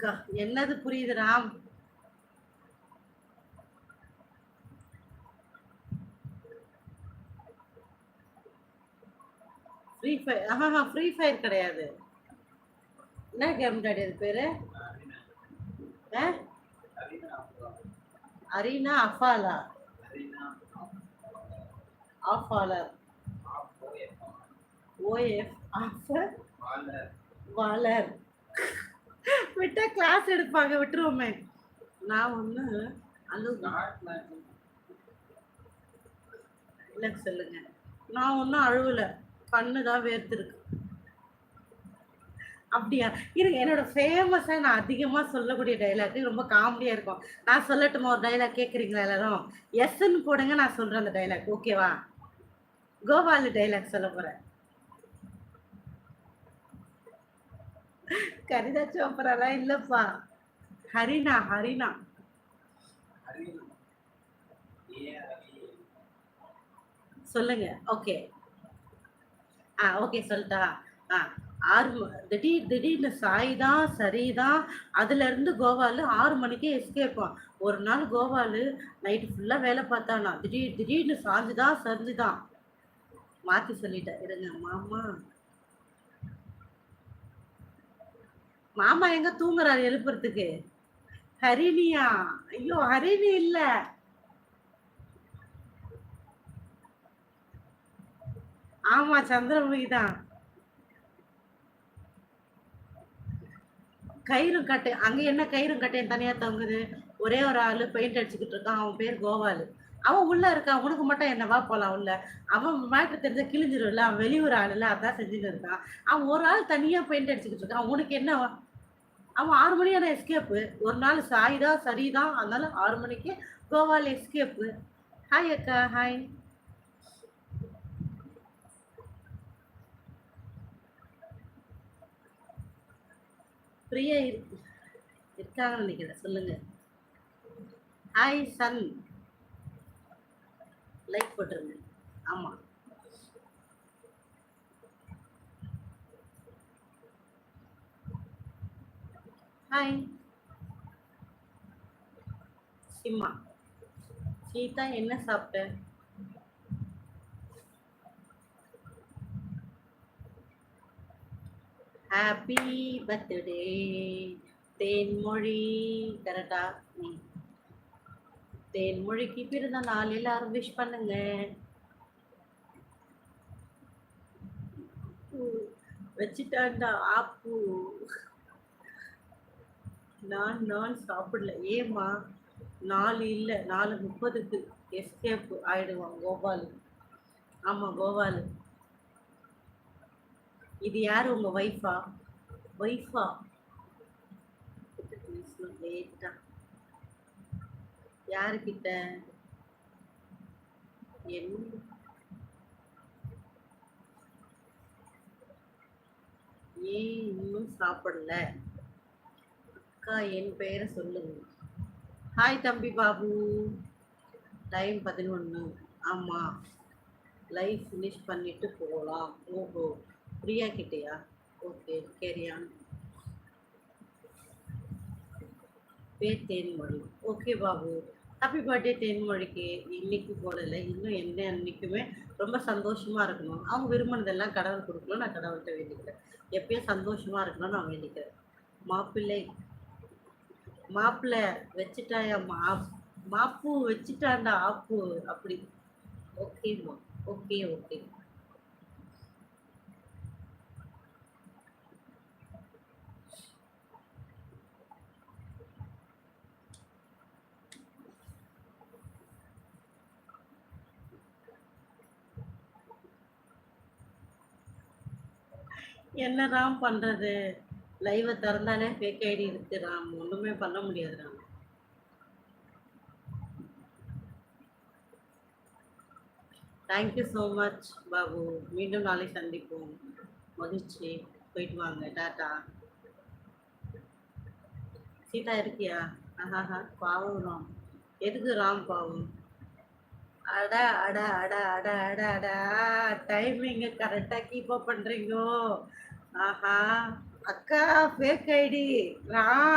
புரியுதுக்கா என்னது புரியுது Ram? Free fire ஆஹா ஃப்ரீ ஃபயர் கிடையாது. என்ன கேம் டாடி அது பேரு? Arena of Valor. Of Valor of offer வாலர். விட்டா கிளாஸ் எடுப்பாங்க விட்டுருவோமே. நான் ஒன்று அழுகு இல்லை. சொல்லுங்க. நான் ஒன்றும் அழுவல. கண்ணு தான் வேர்த்துருக்கு. அப்படியா? இருங்க என்னோட ஃபேமஸாக நான் அதிகமாக சொல்லக்கூடிய டைலாக் ரொம்ப காமெடியாக இருக்கும். நான் சொல்லட்டுமா? ஒரு டைலாக் கேட்குறீங்களா எல்லாரும்? எஸ்ன்னு போடுங்க நான் சொல்கிறேன் அந்த டைலாக் ஓகேவா கோபாலு டைலாக் சொல்ல போகிறேன் கரிதா சோப்ராலாம் இல்லைப்பா. ஹரினா ஹரினா. சொல்லுங்க ஓகே. ஆ ஓகே சொல்லிட்டா ஆ ஆறு திடீர் திடீர்னு சாய் தான் சரிதான் அதுல இருந்து கோவாலு ஆறு மணிக்கே எஸ்கேப்பான் ஒரு நாள் கோவாலு நைட்டு ஃபுல்லாக வேலை பார்த்தானா. திடீர் திடீர்னு சாஞ்சுதான் சரிஞ்சுதான் மாற்றி சொல்லிட்டேன். இருங்க மாமா. மாமா எங்க தூங்குறாரு எழுப்புறதுக்கு? ஹரிணியா? ஐயோ ஹரிணி இல்ல. ஆமா சந்திரமுகி தான். கயிறும் கட்டை அங்க என்ன கயிறும் கட்டையும் தனியா தொங்குது? ஒரே ஒரு ஆளு பெயிண்ட் அடிச்சுக்கிட்டு இருக்கான் அவன் பேர் கோபாலு. அவன் உள்ள இருக்கான் உனக்கு மட்டும் என்னவா போலாம் உள்ள? அவன் மேட்ரு தெரிஞ்ச கிழிஞ்சிரும்ல அவன் வெளியூர் ஆளுல அதான் செஞ்சுட்டு இருக்கான். அவன் ஒரு ஆள் தனியா பெயிண்ட் அடிச்சுக்கிட்டு இருக்கான் உனக்கு என்ன அவன் ஆறு மணியான எஸ்கேப்பு ஒரு நாள் சாயிதா சரிதான் அதனால ஆறு மணிக்கு கோவால் எஸ்கேப்பு ஹாய் அக்கா ஹாய் பிரியா இருக்கு இருக்காங்கன்னு நினைக்கிறேன் சொல்லுங்க. ஹாய் சன் லைக் போட்டுருங்க. ஆமாம் ஹாய் சிம்மா. சீதா என்ன சாப்பிட்ட? Happy birthday Thenmozhi. கரெக்டா ம் தேன்மொழிக்கு பிறந்த நாள் எல்லாரும் விஷ் பண்ணுங்க. வச்சுட்டாண்டா ஆப்பு. நான் நான் சாப்பிடல. ஏம்மா? நாலு இல்லை நாலு முப்பதுக்கு எஸ்கேப் ஆயிடுவான் கோபாலு. ஆமாம் கோபாலு. இது யார் உங்க ஒய்ஃபா ஒய்ஃபா லேட்டா யாருக்கிட்ட என் ஏன் இன்னும் சாப்பிடல? அக்கா என் பெயரை சொல்லுங்க. ஹாய் தம்பி பாபு. டைம் பதினொன்று ஆமாம் லைஃப் ஃபினிஷ் பண்ணிட்டு போகலாம் ஓஹோ. பிரியா கிட்டேயா? ஓகே கேரியான் பேர் Thenmozhi. Okay Babu. Happy birthday தேன்மொழிக்கு. இன்னைக்கு போடலை. இன்னும் என்ன அன்னைக்குமே ரொம்ப சந்தோஷமாக இருக்கணும். அவங்க விரும்பினதெல்லாம் கடவுள் கொடுக்கணும் நான் கடவுள்கிட்ட வேண்டிக்கிறேன். எப்பயும் சந்தோஷமாக இருக்கணும்னு நான் வேண்டிக்கிறேன். மாப்பிள்ளை மாப்பிள்ளை வச்சுட்டாயா? மாப் மாப்பு வச்சுட்டாண்டா ஆப்பு. அப்படி. ஓகேம்மா ஓகே ஓகே என்ன பண்றது? லைவை திறந்தாலே ஃபேக் ஐடி இருக்கு ராம். ஒன்றுமே பண்ண முடியாது Ram. Thank you so much Babu. மீண்டும் நாளை சந்திப்போம். மகிழ்ச்சி. போயிட்டு வாங்க. டாட்டா. சீதா இருக்கியா? ஆஹாஹா. பாவம் ராம். எதுக்கு ராம் பாவம்? அட அட அட அட அட அட. டைமிங்க கரெக்டாக கீப் அப் பண்ணுறீங்கோ ஆஹா. அக்கா ஃபேக் ஐடி ராம்.